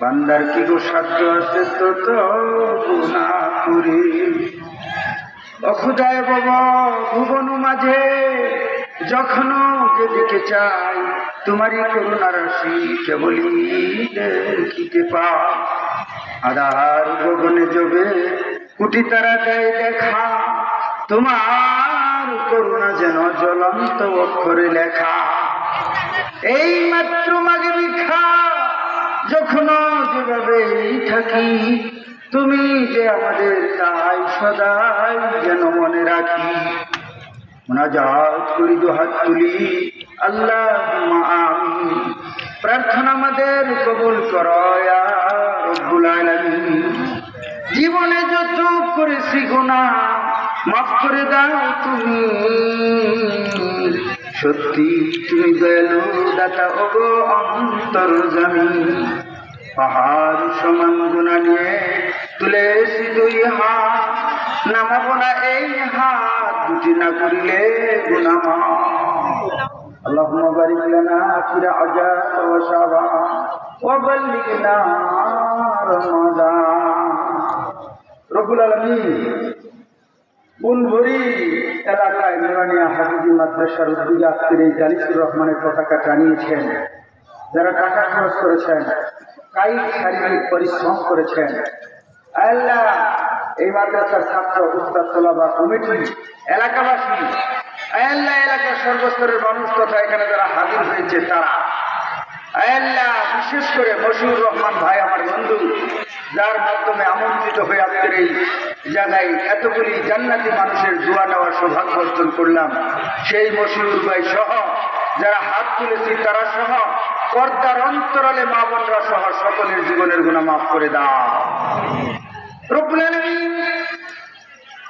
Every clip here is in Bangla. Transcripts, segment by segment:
বান্দার কি গো সাধ্য আছে? তো তো গুণা করি। অখুদায় বাবা ভুবন মাঝে যখন যেদিকে চাই, তোমারই করুণা রাশি কেবলই দেখিতে পাও আধার গগনে জবে, কুটি তারা দেয় দেখা, তোমার করুণা যেন জ্বলন্ত অক্ষরে লেখা। এই মাত্র মাগে বিখা যখন যেভাবে থাকি, তুমি যে আমাদের তাই সদাই যেন মনে রাখি। মোনাজাত করি দু হাত তুলি আল্লাহ আমি প্রার্থনা আমাদের কবুল আলামিন। জীবনে যত করেছি গুণা মাফ করে দাও তুমি। সত্যি তুমি দয়ালু দাতা ওগো অন্তর জামি পাহাড় সমান গুণা নিয়ে তুলেছি দুই হাত নামাবো না এই হাত দুটি না করিলে গুণা মা اللهم بارك لنا في رجاء وشعبان وبلغنا رمضان رب العالمين বুলভরি এলাকায় নুরানিয়া হাফিজি মাদ্রাসার উদ্যোগে আজকের এই জালিসুর রহমানের পতাকা টানিয়েছেন, যারা টাকা খরচ করেছেন, কায়িক শারীরিক পরিশ্রম করেছেন। আল্লাহ, এই মাদ্রাসার ছাত্র, উস্তাদ, তোলাবা, কমিটি, এলাকাবাসী, আল্লাহ এলাকার সর্বস্তরের মানুষ তথা এখানে যারা হাজির হয়েছে তারা, আল্লাহ, বিশেষ করে মশিউর রহমান ভাই, আমার যার মাধ্যমে আমন্ত্রিত হয়ে আজকের এই জায়গায় এতগুলি জান্নাতি মানুষের দোয়া নেওয়ার সৌভাগ্য অর্জন করলাম। সেই মশিউর ভাই সহ, যারা হাত তুলেছি তারা সহ, পর্দার অন্তরালে মা বোনরা সহ সকলের জীবনের গুণা মাফ করে দাও। রব্বুল আলামিন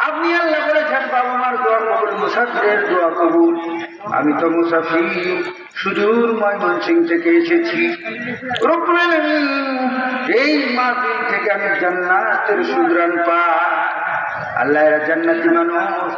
আপনি আল্লাহ বলেছেন বাবা মার দোয়া কবুল মুসাফিরের দোয়া কবুল। আমি তো মুসাফির, সুদূর ময়মনসিং থেকে এসেছি। এই মাহফিল থেকে আমি জান্নাতের সুদ্রান পা আল্লাহ জান্নাতি মানুষ।